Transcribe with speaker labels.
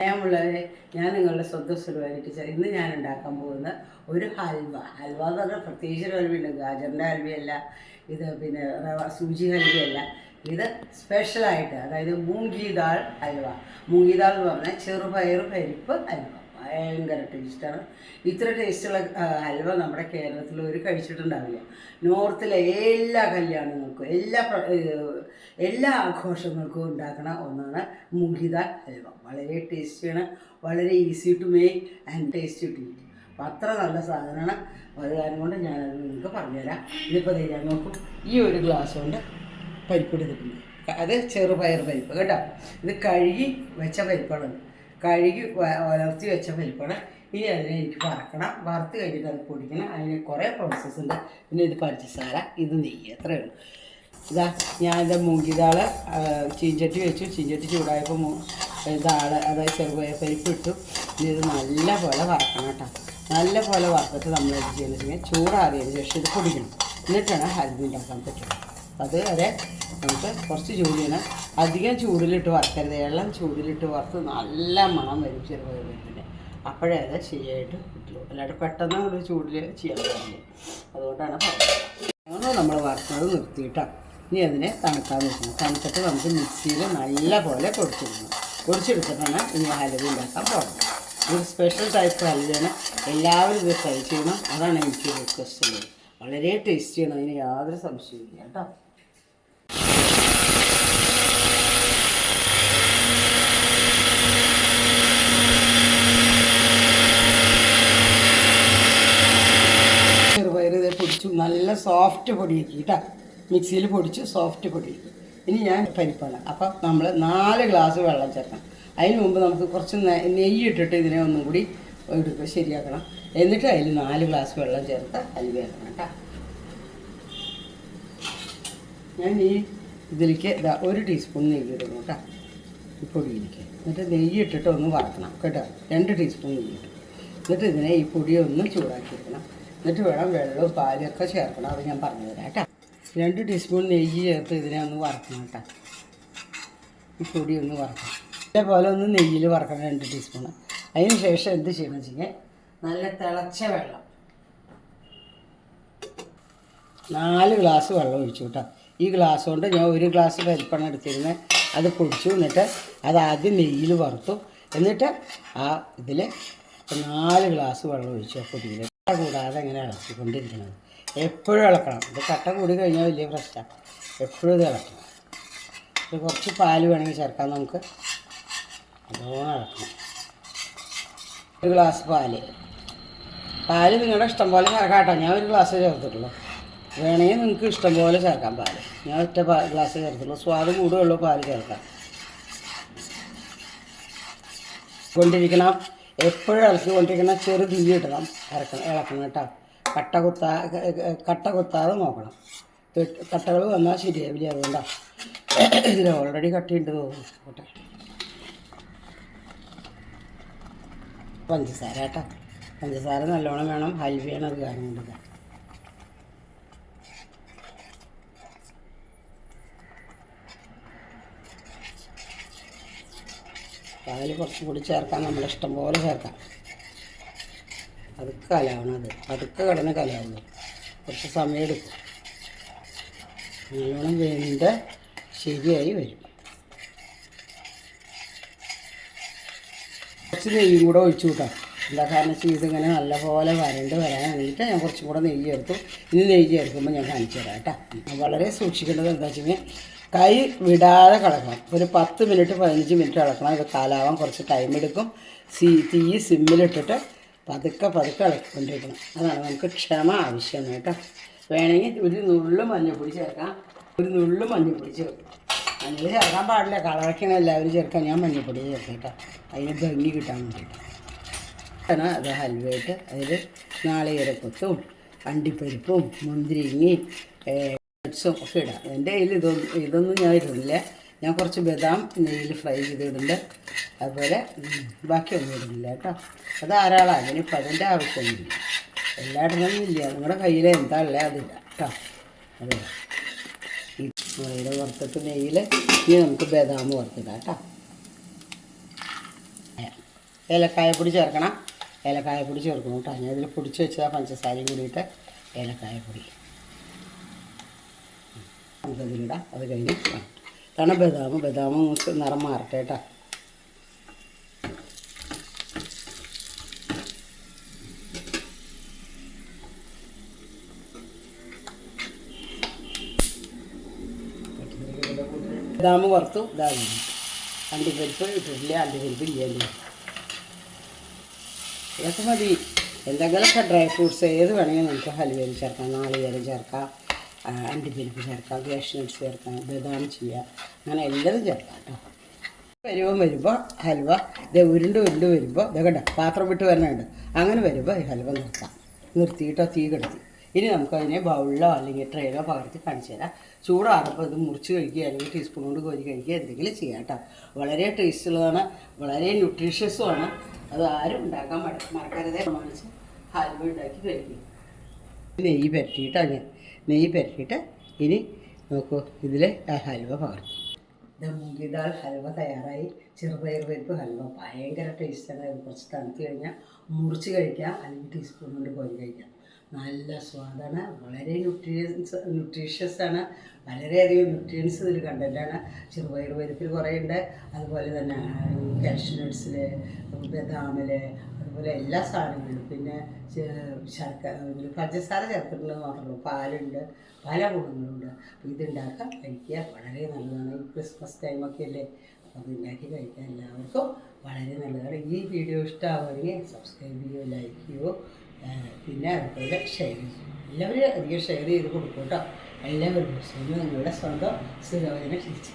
Speaker 1: സ്നേഹമുള്ളവരെ ഞാൻ നിങ്ങളുടെ സ്വന്തം ടീച്ചർ. ഇന്ന് ഞാൻ ഉണ്ടാക്കാൻ പോകുന്ന ഒരു ഹൽവ. ഹൽവ എന്ന് പറഞ്ഞാൽ പ്രത്യേകിച്ച് ഹൽവയുണ്ട്. ഗാജറിന്റെ ഹൽവയല്ല ഇത് പിന്നെ സൂചി ഹൽവയല്ല. ഇത് സ്പെഷ്യലായിട്ട് അതായത് മൂങ്കി ദാൾ ഹൽവ. മൂങ്കി ദാൾ എന്ന് പറഞ്ഞാൽ ചെറുപയർ പരിപ്പ് ഹൽവ. ഭയങ്കര ടേസ്റ്റാണ്. ഇത്ര ടേസ്റ്റുള്ള ഹൽവ നമ്മുടെ കേരളത്തിൽ ഒരു കഴിച്ചിട്ടുണ്ടാവില്ല. നോർത്തിലെ എല്ലാ കല്യാണങ്ങൾക്കും എല്ലാ എല്ലാ ആഘോഷങ്ങൾക്കും ഉണ്ടാക്കുന്ന ഒന്നാണ് മുഹിത ഹൽവ. വളരെ ടേസ്റ്റിയാണ് വളരെ easy to make and tasty to eat. Appam അത്ര നല്ല സാധനമാണ്. അത് കാരണം കൊണ്ട് ഞാനത് നിങ്ങൾക്ക് പറഞ്ഞുതരാം. ഇതിപ്പോൾ തരാൻ നോക്കും ഈ ഒരു ഗ്ലാസ് കൊണ്ട് പരിപ്പ് എടുത്തിട്ടുണ്ട്. അത് ചെറുപയർ പരിപ്പ് കേട്ടോ? ഇത് കഴുകി വെച്ച പരിപ്പാണ്. കഴുകി വളർത്തി വെച്ച പരിപ്പാണ് ഇനി അതിനെ എനിക്ക് വറക്കണം. വറുത്ത് കഴിഞ്ഞിട്ട് അത് പൊടിക്കണം. അതിന് കുറേ പ്രോസസ്സ് ഉണ്ട്. പിന്നെ ഇത് പഞ്ചസാര ഇത് നെയ്യ്. അത്രയേ ഉള്ളൂ. ഇതാ ഞാൻ എന്റെ മൂങ്കിതാൾ ചീഞ്ചട്ടി വെച്ചു. ചീഞ്ചട്ടി ചൂടായപ്പോൾ ഇതാൾ അതായത് ചെറുപയർ പരിപ്പ് ഇട്ടു. ഇനി ഇത് നല്ല പോലെ വറക്കണം കേട്ടോ. നല്ല പോലെ വറുത്തിട്ട് നമ്മൾ എന്ത് ചെയ്യുന്നത് ചൂടാറിയതിന് ശേഷം ഇത് പൊടിക്കണം. എന്നിട്ടാണ് ഹൽവ ഉണ്ടാക്കാൻ പറ്റുള്ളൂ അത് വരെ നമുക്ക് കുറച്ച് ചൂട് ചെയ്യണം അധികം ചൂടിലിട്ട് വറുക്കരുത്. എല്ലാം ചൂടിലിട്ട് വറുത്ത് നല്ല മണം വരും ചെറുപയർ പരിപ്പിന്റെ അപ്പോഴേ അത് ശരിയായിട്ട് കിട്ടുള്ളൂ. അല്ലാണ്ട് പെട്ടെന്ന് ഒരു ചൂടിൽ ചെയ്യാൻ പറ്റില്ല. അതുകൊണ്ടാണ് അങ്ങനെ നമ്മൾ വറുത്തത് നിർത്തിയിട്ടാണ് ഇനി അതിനെ തണുക്കാൻ വെക്കണം. തണുത്തിട്ട് നമുക്ക് മിക്സിയിൽ നല്ല പോലെ പൊടിച്ചെടുക്കണം പൊടിച്ചെടുത്തിട്ടാണ് ഇനി ഹലുവ ഉണ്ടാക്കാൻ പോകുന്നത് ഒരു സ്പെഷ്യൽ ടൈപ്പ് ഹലുവയാണ്. എല്ലാവരും ഇത് ട്രൈ ചെയ്യണം. അതാണ് എനിക്ക് റിക്വസ്റ്റ് ചെയ്യുന്നത് വളരെ ടേസ്റ്റിയാണ് അതിന് യാതൊരു സംശയമില്ല കേട്ടോ ചെറുപയർ ഇത് പൊടിച്ചു നല്ല സോഫ്റ്റ് പൊടിയാക്കി കേട്ടോ. മിക്സിയിൽ പൊടിച്ച് സോഫ്റ്റ് പൊടിയാക്കി. ഇനി ഞാൻ പരിപ്പാണ്. അപ്പം നമ്മൾ നാല് ഗ്ലാസ് വെള്ളം ചേർക്കണം. അതിന് മുമ്പ് നമുക്ക് കുറച്ച് നെയ്യ് ഇട്ടിട്ട് ഇതിനെ ഒന്നും കൂടി എടുക്കുക ശരിയാക്കണം. എന്നിട്ട് അതിൽ നാല് ഗ്ലാസ് വെള്ളം ചേർത്ത് ഹൽവയാക്കണം കേട്ടോ. ഞാൻ ഈ ഇതിലേക്ക് ഇതാ ഒരു ടീസ്പൂൺ നെയ്യ് ഇടുന്നു കേട്ടോ. ഈ പൊടിയിലേക്ക്. എന്നിട്ട് നെയ്യ് ഇട്ടിട്ട് ഒന്ന് വറക്കണം കേട്ടോ. രണ്ട് ടീസ്പൂൺ നെയ്യ് ഇട്ടു എന്നിട്ട് ഇതിനെ ഈ പൊടി ഒന്ന് ചൂടാക്കി എടുക്കണം എന്നിട്ട് വേണം വെള്ളവും പാലും ഒക്കെ ചേർക്കണം. അത് ഞാൻ പറഞ്ഞു തരാം കേട്ടോ. രണ്ട് ടീസ്പൂൺ നെയ്യ് ചേർത്ത് ഇതിനെ ഒന്ന് വറക്കണം കേട്ടോ. ഈ പൊടി ഒന്ന് വറക്കണം. ഇതേപോലെ ഒന്ന് നെയ്യിൽ വറക്കണം രണ്ട് ടീസ്പൂൺ അതിന് ശേഷം എന്ത് ചെയ്യണം വെച്ചാൽ നല്ല തിളച്ച വെള്ളം. നാല് ഗ്ലാസ് വെള്ളം ഒഴിച്ചു കേട്ടോ. ഈ ഗ്ലാസ് കൊണ്ട് ഞാൻ ഒരു ഗ്ലാസ് പരിപ്പാണ് എടുത്തിരുന്നത് അത് പൊടിച്ചു. എന്നിട്ട് അത് ആദ്യം നെയ്യിൽ വറുത്തു. എന്നിട്ട് ആ ഇതിൽ നാല് ഗ്ലാസ് വെള്ളം ഒഴിച്ചു ആ പൊടിയിൽ കൂടാതെ ഇങ്ങനെ ഇളക്കിക്കൊണ്ടിരിക്കുന്നത്. എപ്പോഴും ഇളക്കണം. ഇത് കട്ട കൂടി കഴിഞ്ഞാൽ വലിയ പ്രശ്നമാണ് എപ്പോഴും ഇത് ഇളക്കണം. ഇത് കുറച്ച് പാൽ വേണമെങ്കിൽ ചേർക്കാം നമുക്ക്. നല്ലോണം ഇളക്കണം. ഒരു ഗ്ലാസ് പാൽ. പാൽ നിങ്ങളുടെ ഇഷ്ടം പോലെ ചേർക്കാം കേട്ടോ ഞാൻ ഒരു ഗ്ലാസ് ചേർത്തിട്ടുള്ളൂ. വേണമെങ്കിൽ നിങ്ങൾക്ക് ഇഷ്ടം പോലെ ചേർക്കാം പാൽ. ഞാൻ ഒറ്റ പാ ഗ്ലാസ് ചേർത്തുള്ളൂ സ്വാദ് കൂടുകയുള്ളൂ പാൽ ചേർക്കാം. കൊണ്ടിരിക്കണം. എപ്പോഴും ഇളക്കിക്കൊണ്ടിരിക്കണം ചെറു തീ ഇടണം. ഇറക്കണം ഇളക്കണം കേട്ടോ. കട്ട കുത്താ കട്ട കുത്താതെ നോക്കണം. കട്ടകൾ വന്നാൽ ശരിയാവില്ല അതുകൊണ്ടാണ് ഇതിൽ ഓൾറെഡി കട്ടിയുണ്ട് തോന്നുന്നു. പഞ്ചസാര കേട്ടോ. പഞ്ചസാര നല്ലോണം വേണം ഹൽവയാണ് അത് കാര്യം കൊണ്ട് പാൽ കുറച്ചും കൂടി ചേർക്കാൻ നമ്മൾ ഇഷ്ടം പോലെ ചേർക്കാം. പതുക്കെ കലാവണം അത്. പതുക്കെ കിടന്ന് കലാവുള്ളൂ കുറച്ച് സമയം എടുക്കും. നല്ലോണം വേണ്ട ശരിയായി വരും. കുറച്ച് നെയ്യും കൂടെ ഒഴിച്ചു കൂട്ടാം എന്താ കാരണം ഇതിങ്ങനെ നല്ലപോലെ വരണ്ട് വരാൻ വേണ്ടിയിട്ട് ഞാൻ കുറച്ചും കൂടെ നെയ്യ് ചേർത്തു. ഇനി നെയ്യ് ചേർക്കുമ്പോൾ ഞാൻ കാണിച്ചു തരാം കേട്ടോ. വളരെ സൂക്ഷിക്കേണ്ടത് എന്താ വെച്ചാൽ കൈ വിടാതെ കിടക്കണം ഒരു പത്ത് മിനിറ്റ് പതിനഞ്ച് മിനിറ്റ് ഇളക്കണം ഇത് കാലാവാൻ കുറച്ച് ടൈം എടുക്കും. സീ തീ സിമ്മിലിട്ടിട്ട് പതുക്കെ പതുക്കെ ഇളക്കിക്കൊണ്ടിരിക്കണം. അതാണ് നമുക്ക് ക്ഷമ ആവശ്യമാണ് കേട്ടോ. വേണമെങ്കിൽ ഒരു നുള്ളു മഞ്ഞൾപ്പൊടി ചേർക്കാം. ഒരു നുള്ളു മഞ്ഞൾപ്പൊടി ചേർക്കും. മഞ്ഞൾ ചേർക്കാൻ പാടില്ല. കളറൊക്കെയാണ് എല്ലാവരും ചേർക്കാൻ. ഞാൻ മഞ്ഞൾപ്പൊടി ചേർക്കാം കേട്ടോ അതിന് ഭംഗി കിട്ടാൻ വേണ്ടിയിട്ട്. അത് ഹൽവയായിട്ട് അതിൽ നാളികേരക്കൊത്തും അണ്ടിപ്പരിപ്പും മുന്തിരിങ്ങയും നട്ട്സും ഒക്കെ ഇടാം. എന്റെ കയ്യിൽ ഇതൊന്നും ഇതൊന്നും ഞാൻ ഇടുന്നില്ല. ഞാൻ കുറച്ച് ബദാം നെയ്യിൽ ഫ്രൈ ചെയ്തിടുന്നുണ്ട്. അതുപോലെ ബാക്കിയൊന്നും ഇടുന്നില്ല കേട്ടോ. അത് ധാരാളമാണ്. അതിനിപ്പോൾ അതിന്റെ ആവശ്യമൊന്നുമില്ല. എല്ലായിടത്തൊന്നും ഇല്ല. നമ്മുടെ കയ്യിൽ എന്താ ഉള്ളത് അതില്ല കേട്ടോ. അതെ. ഈ മുളയുടെ വറുത്തിട്ട് നെയ്യിൽ ഇനി നമുക്ക് ബദാം വറുത്തിടാം കേട്ടോ. ഏലക്കായ പൊടി ചേർക്കണം. ഏലക്കായപ്പൊടി ചേർക്കുന്നു കേട്ടോ. ഞാൻ ഇതിൽ പൊടിച്ച് വെച്ചാൽ പഞ്ചസാരയും കൂടിയിട്ട് ഏലക്കായ പൊടി. നമുക്കതിലിടാം അത് കഴിഞ്ഞ്. ഇതാണ് ബദാം. ബദാം നിറം മാറട്ടെ കേട്ടോ. ബദാം വറുത്തു. ഇതാകുന്നു അണ്ടിപ്പരിപ്പ് ഇട്ടിട്ടില്ല അണ്ടിപ്പരിപ്പ്. ഇല്ല ഇതൊക്കെ മതി എന്തെങ്കിലുമൊക്കെ ഡ്രൈ ഫ്രൂട്ട്സ് ഏത് വേണമെങ്കിലും നമുക്ക് ഹൽവയിൽ ചേർക്കാം നാളികേരം ചേർക്കാം അണ്ടിപ്പരിപ്പ് ചേർക്കാം കാഷ്നട്ട്സ് ചേർക്കാം ബദാം ചെയ്യാം അങ്ങനെ എല്ലാതും ചേർക്കാം കേട്ടോ. വരുമ്പോൾ വരുമ്പോൾ ഹൽവ ഇത് ഉരുണ്ട് ഉരുണ്ട് വരുമ്പോൾ ഇതൊക്കെ പാത്രം വിട്ട് വരണുണ്ട് അങ്ങനെ വരുമ്പോൾ ഈ ഹൽവ നിർത്താം. നിർത്തിയിട്ടോ തീ കിടത്തി. ഇനി നമുക്കതിനെ ബൗളിലോ അല്ലെങ്കിൽ ട്രേയിലോ പകർത്തി കാണിച്ചു തരാം. ചൂടാറുമ്പോൾ ഇത് മുറിച്ച് കഴിക്കുക അല്ലെങ്കിൽ ടീസ്പൂൺ കൊണ്ട് കോരി കഴിക്കുക എന്തെങ്കിലും ചെയ്യാം കേട്ടോ. വളരെ ടേസ്റ്റുള്ളതാണ് വളരെ ന്യൂട്രീഷ്യസുമാണ് അത് ആരും ഉണ്ടാക്കാൻ മറക്കരുതേ. പ്രമാണിച്ച് ഹൽവ ഉണ്ടാക്കി കഴിക്കും. നെയ്യ് പുരട്ടിയിട്ടാണ് ഞാൻ. നെയ്യ് പുരട്ടിയിട്ട് ഇനി നോക്കൂ ഇതിൽ ഹൽവ പകർത്തി. ഇത് മൂങ്കിദാൽ ഹൽവ തയ്യാറായി. ചെറുപയർ പരിപ്പ് ഹൽവ ഭയങ്കര ടേസ്റ്റാണ് കുറച്ച് തണുത്ത് കഴിഞ്ഞാൽ മുറിച്ച് കഴിക്കാം അല്ലെങ്കിൽ ടീസ്പൂൺ കൊണ്ട് കോരി കഴിക്കാം നല്ല സ്വാദാണ്. വളരെ ന്യൂട്രിയൻസ് ന്യൂട്രീഷ്യസ് ആണ്. വളരെയധികം ന്യൂട്രിയൻസ് ഇതിൽ കണ്ടന്റാണ് ചെറുപയർ പരിപ്പിൽ കുറേ ഉണ്ട് അതുപോലെ തന്നെ കാഷ്നട്ട്സിൽ ബദാമിൽ അതുപോലെ എല്ലാ സാധനങ്ങളും. പിന്നെ ശർക്കര പഞ്ചസാര ചേർത്തിട്ടുണ്ടെന്ന് മാത്രമേ പാലുണ്ട്. പല ഗുണങ്ങളുണ്ട്. അപ്പോൾ ഇതുണ്ടാക്കാൻ കഴിക്കുക. വളരെ നല്ലതാണ്. ഈ ക്രിസ്മസ് ടൈമൊക്കെ അല്ലേ? അപ്പോൾ അതുണ്ടാക്കി കഴിക്കാൻ എല്ലാവർക്കും വളരെ നല്ലതാണ്. ഈ വീഡിയോ ഇഷ്ടമാവുകയാണെങ്കിൽ സബ്സ്ക്രൈബ് ചെയ്യുമോ ലൈക്ക് ചെയ്യുമോ പിന്നെ അതുപോലെ ഷെയർ ചെയ്യും. എല്ലാവരും അധികം ഷെയർ ചെയ്ത് കൊടുക്കും കേട്ടോ. എല്ലാവരും നിങ്ങളുടെ സ്വന്തം സുരവചന ചേച്ചി